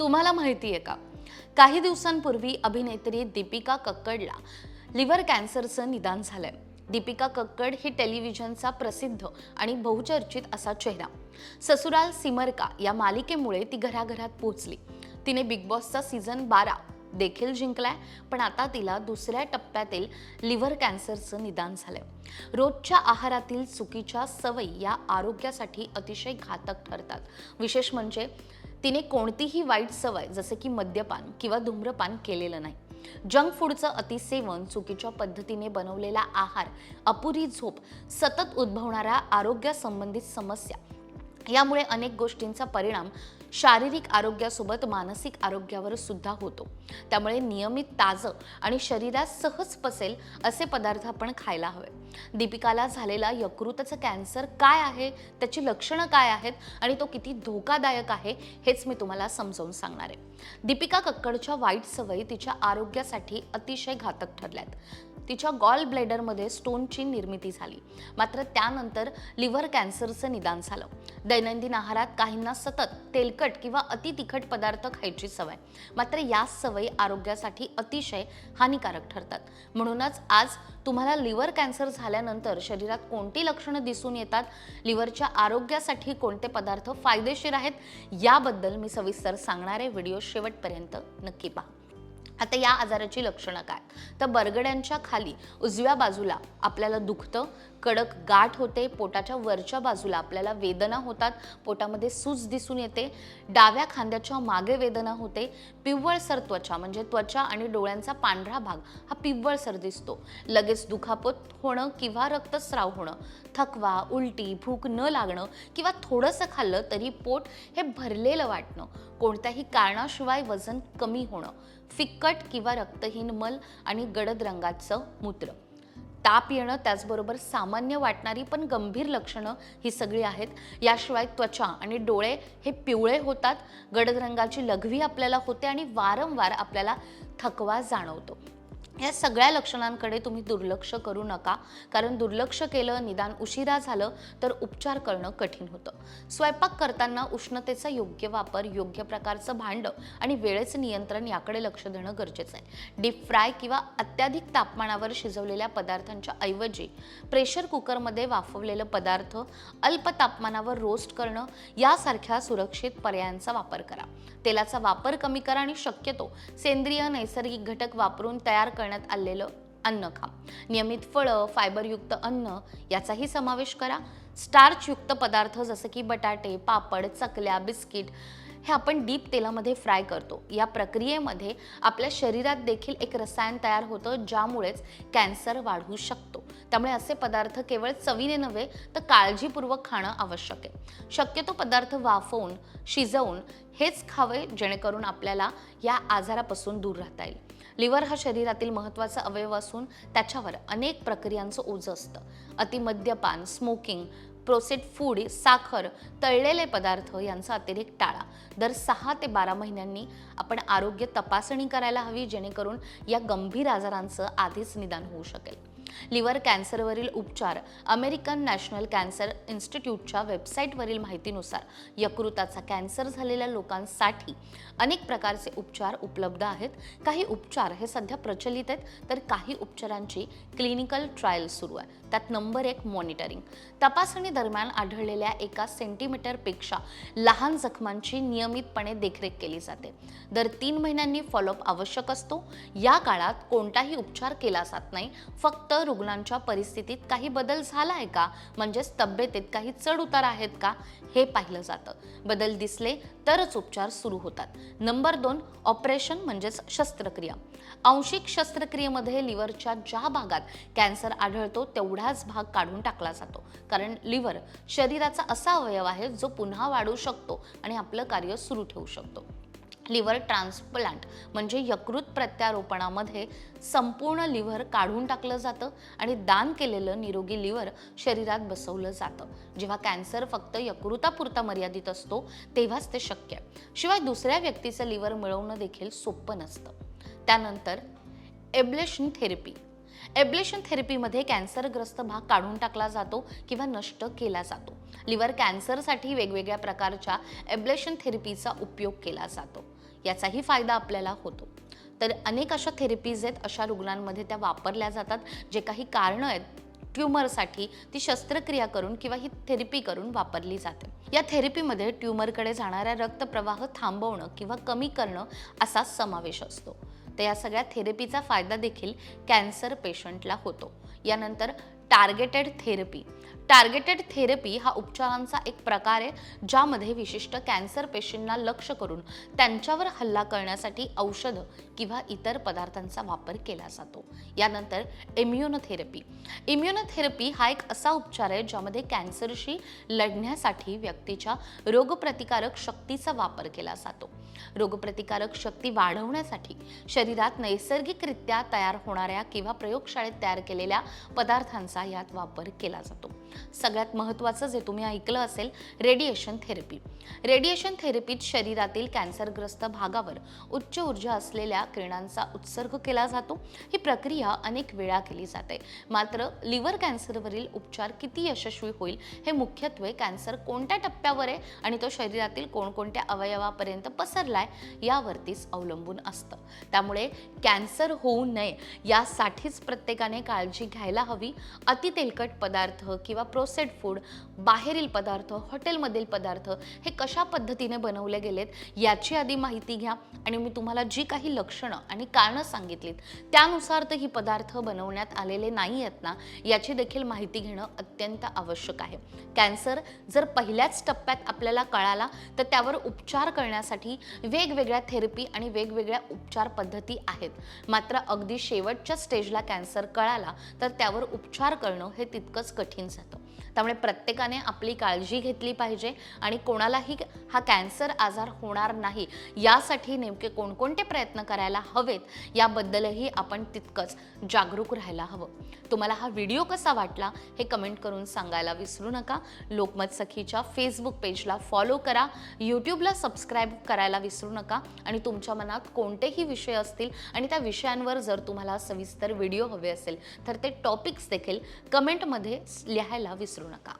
तुम्हाला माहिती आहे का? काही दिवसांपूर्वी अभिनेत्री दीपिका कक्कडला लिव्हर कॅन्सरचं निदान झालंय. दीपिका कक्कड ही टेलिव्हिजनचा प्रसिद्ध आणि बहुचर्चित असा चेहरा. ससुराल सिमरका या मालिकेमुळे ती घराघरात पोहोचली. तिने बिग बॉसचा सीझन बारा देखील जिंकलाय पण आता तिला दुसऱ्या टप्प्यातील लिव्हर कॅन्सरचं निदान झालंय. रोजच्या आहारातील चुकीच्या सवयी या आरोग्यासाठी अतिशय घातक ठरतात. विशेष म्हणजे तिने कोणतीही वाईट सवय जसे की मद्यपान किंवा धूम्रपान केलेलं नाही. जंक फूडचं अतिसेवन चुकीच्या पद्धतीने बनवलेला आहार अपुरी झोप सतत उद्भवणाऱ्या आरोग्यासंबंधित समस्या यामुळे अनेक गोष्टींचा परिणाम शारीरिक आरोग्यासोबत मानसिक आरोग्यावर सुद्धा होतो. त्यामुळे नियमित ताजं आणि शरीरात सहज पसेल असे पदार्थ आपण खायला हवे. दीपिकाला झालेला यकृतचं कॅन्सर काय आहे? त्याची लक्षणं काय आहेत? आणि तो किती धोकादायक आहे? हेच मी तुम्हाला समजावून सांगणार आहे. दीपिका कक्कडच्या वाईट सवयी तिच्या आरोग्यासाठी अतिशय घातक ठरल्यात. तिच्या गॉल ब्लेडरमध्ये स्टोनची निर्मिती झाली. मात्र त्यानंतर लिव्हर कॅन्सरचं निदान झालं. दैनंदिन आहारात काहींना सतत तेलकट किंवा अति तिखट पदार्थ खायची सवय. मात्र या सवयी आरोग्यासाठी अतिशय हानिकारक ठरतात. म्हणूनच आज तुम्हाला लिव्हर कॅन्सर झाल्यानंतर शरीरात कोणती लक्षणं दिसून येतात? लिव्हरच्या आरोग्यासाठी कोणते पदार्थ फायदेशीर आहेत? याबद्दल मी सविस्तर सांगणारे व्हिडिओ शेवटपर्यंत नक्की पहा. आता या आजाराची लक्षणं काय? तर बरगड्यांच्या खाली उजव्या बाजूला आपल्याला दुखतं कडक गाठ होते पोटाच्या वरच्या बाजूला आपल्याला वेदना होतात पोटामध्ये सूज दिसून येते डाव्या खांद्याच्या मागे वेदना होते पिव्वळसर त्वचा म्हणजे त्वचा आणि डोळ्यांचा पांढरा भाग हा पिव्वळसर दिसतो. लगेच दुखापत होणं किंवा रक्तस्राव होणं थकवा उलटी भूक न लागणं किंवा थोडंसं खाल्लं तरी पोट हे भरलेलं वाटणं कोणत्याही कारणाशिवाय वजन कमी होणं. फिक्कट किंवा रक्तहीन मल आणि गडद रंगाचं मूत्र. ताप येणं त्याचबरोबर सामान्य वाटणारी पण गंभीर लक्षणं ही सगळी आहेत. याशिवाय त्वचा आणि डोळे हे पिवळे होतात. गडद रंगाची लघवी आपल्याला होते आणि वारंवार आपल्याला थकवा जाणवतो. या सगळ्या लक्षणांकडे तुम्ही दुर्लक्ष करू नका. कारण दुर्लक्ष केलं निदान उशिरा झालं तर उपचार करणं कठीण होतं. स्वयंपाक करताना उष्णतेचा योग्य वापर योग्य प्रकारचं भांडं आणि वेळेचं नियंत्रण याकडे लक्ष देणं गरजेचं आहे. डीप फ्राय किंवा अत्याधिक तापमानावर शिजवलेल्या पदार्थांच्या ऐवजी प्रेशर कुकरमध्ये वाफवलेलं पदार्थ अल्प तापमानावर रोस्ट करणं यासारख्या सुरक्षित पर्यायांचा वापर करा. तेलाचा वापर कमी करा आणि शक्यतो सेंद्रिय नैसर्गिक घटक वापरून तयार करण्यात आलेलं अन्न खा. नियमित फळं फायबरयुक्त अन्न याचाही समावेश करा. स्टार्चयुक्त पदार्थ जसं की बटाटे पापड चकल्या बिस्किट हे आपण डीप तेलामध्ये फ्राय करतो. या प्रक्रियेमध्ये आपल्या शरीरात देखील एक रसायन तयार होतं ज्यामुळेच कॅन्सर वाढू शकतो. त्यामुळे असे पदार्थ केवळ चवीने नव्हे तर काळजीपूर्वक खाणं आवश्यक आहे. शक्यतो पदार्थ वाफवून शिजवून हेच खावे जेणेकरून आपल्याला या आजारापासून दूर राहता येईल. लिव्हर हा शरीरातील महत्त्वाचा अवयव असून त्याच्यावर अनेक प्रक्रियांचं ओझं असतं. अतिमद्यपान स्मोकिंग प्रोसेट फूड साखर तळलेले पदार्थ यांचा अतिरेक टाळा. दर सहा ते बारा महिन्यांनी आपण आरोग्य तपासणी करायला हवी जेणेकरून या गंभीर आजारांचं आधीच निदान होऊ शकेल. लिव्हर कॅन्सरवरील उपचार अमेरिकन नॅशनल कॅन्सर इन्स्टिट्यूटच्या वेबसाईटवरील माहितीनुसार यकृताचा कॅन्सर झालेल्या लोकांसाठी अनेक प्रकारचे उपचार उपलब्ध आहेत. काही उपचार हे सध्या प्रचलित आहेत तर काही उपचारांची क्लिनिकल ट्रायल सुरू आहे. त्यात नंबर एक मॉनिटरिंग तपासणी दरम्यान आढळलेल्या एका सेंटीमीटरपेक्षा लहान जखमांची नियमितपणे देखरेख केली जाते. दर तीन महिन्यांनी फॉलोअप आवश्यक असतो. या काळात कोणताही उपचार केला जात नाही. फक्त रुग्णांच्या परिस्थितीत काही बदल झाला आहे का? म्हणजेच तब्येतीत काही चढ उतार आहेत का? हे पाहिलं जातं. बदल दिसले तरच उपचार सुरू होतात. नंबर दोन ऑपरेशन म्हणजेच शस्त्रक्रिया. आंशिक शस्त्रक्रियेमध्ये लिव्हरच्या ज्या भागात कॅन्सर आढळतो तेवढाच भाग काढून टाकला जातो. कारण लिव्हर शरीराचा असा अवयव आहे जो पुन्हा वाढू शकतो आणि आपलं कार्य सुरू ठेवू शकतो. लिव्हर ट्रान्सप्लांट म्हणजे यकृत प्रत्यारोपणामध्ये संपूर्ण लिव्हर काढून टाकलं जातं आणि दान केलेलं निरोगी लिव्हर शरीरात बसवलं जातं. जेव्हा कॅन्सर फक्त यकृतापुरता मर्यादित असतो तेव्हाच ते शक्य आहे. शिवाय दुसऱ्या व्यक्तीचं लिव्हर मिळवणं देखील सोपं नसतं. त्यानंतर एब्लेशन थेरपी. एब्लेशन थेरपीमध्ये कॅन्सरग्रस्त भाग काढून टाकला जातो किंवा नष्ट केला जातो. लिव्हर कॅन्सरसाठी वेगवेगळ्या प्रकारच्या एब्लेशन थेरपीचा उपयोग केला जातो. याचाही फायदा आपल्याला होतो. तर अनेक अशा थेरपीज आहेत अशा रुग्णांमध्ये त्या वापरल्या जातात. जे काही कारणं आहेत ट्युमरसाठी ती शस्त्रक्रिया करून किंवा ही थेरपी करून वापरली जाते. या थेरपीमध्ये ट्युमरकडे जाणारा रक्तप्रवाह थांबवणं किंवा कमी करणं असा समावेश असतो. तर या सगळ्या थेरपीचा फायदा देखील कॅन्सर पेशंटला होतो. यानंतर टार्गेटेड थेरपी टार्गेटेड थेरपी हा उपचारांचा एक प्रकार आहे ज्यामध्ये विशिष्ट कॅन्सर पेशींना लक्ष करून त्यांच्यावर हल्ला करण्यासाठी औषधं किंवा इतर पदार्थांचा वापर केला जातो. यानंतर इम्युनोथेरपी इम्युनोथेरपी हा एक असा उपचार आहे ज्यामध्ये कॅन्सरशी लढण्यासाठी व्यक्तीच्या रोगप्रतिकारक शक्तीचा वापर केला जातो. रोगप्रतिकारक शक्ती वाढवण्यासाठी शरीरात नैसर्गिकरित्या तयार होणाऱ्या किंवा प्रयोगशाळेत तयार केलेल्या पदार्थांचा यात वापर केला जातो. सगळ्यात महत्त्वाचं जे तुम्ही ऐकलं असेल रेडिएशन थेरपी रेडिएशन थेरपीत शरीरातील कॅन्सरग्रस्त भागावर उच्च ऊर्जा असलेल्या किरणांचा उत्सर्ग केला जातो. ही प्रक्रिया अनेक वेळा केली जाते. मात्र लिव्हर कॅन्सरवरील उपचार किती यशस्वी होईल हे मुख्यत्वे कॅन्सर कोणत्या टप्प्यावर आहे आणि तो शरीरातील कोणकोणत्या अवयवापर्यंत पसरलाय यावरतीच अवलंबून असतं. त्यामुळे कॅन्सर होऊ नये यासाठीच प्रत्येकाने काळजी घ्यायला हवी. अति तेलकट पदार्थ किंवा किंवा प्रोसेड फूड बाहेरील पदार्थ हॉटेलमधील पदार्थ हे कशा पद्धतीने बनवले गेलेत याची आधी माहिती घ्या. आणि मी तुम्हाला जी काही लक्षणं आणि कारणं सांगितलीत त्यानुसार तर ही पदार्थ बनवण्यात आलेले नाही आहेत ना याची देखील माहिती घेणं अत्यंत आवश्यक आहे. कॅन्सर जर पहिल्याच टप्प्यात आपल्याला कळाला तर त्यावर उपचार करण्यासाठी वेगवेगळ्या थेरपी आणि वेगवेगळ्या उपचार पद्धती आहेत. मात्र अगदी शेवटच्या स्टेजला कॅन्सर कळाला तर त्यावर उपचार करणं हे तितकंच कठीण जातं त्यामुळे प्रत्येकाने आपली काळजी घेतली पाहिजे आणि कोणालाही हा कॅन्सर आजार होणार नाही. यासाठी नेमके कोणकोणते प्रयत्न करायला हवेत याबद्दलही आपण तितकंच जागरूक राहायला हवं. तुम्हाला हा व्हिडिओ कसा वाटला हे कमेंट करून सांगायला विसरू नका. लोकमत सखीच्या फेसबुक पेजला फॉलो करा. यूट्यूबला सबस्क्राईब करायला विसरू नका. आणि तुमच्या मनात कोणतेही विषय असतील आणि त्या विषयांवर जर तुम्हाला सविस्तर व्हिडिओ हवे असेल तर ते टॉपिक्स देखील कमेंटमध्ये लिहायला विसरू नका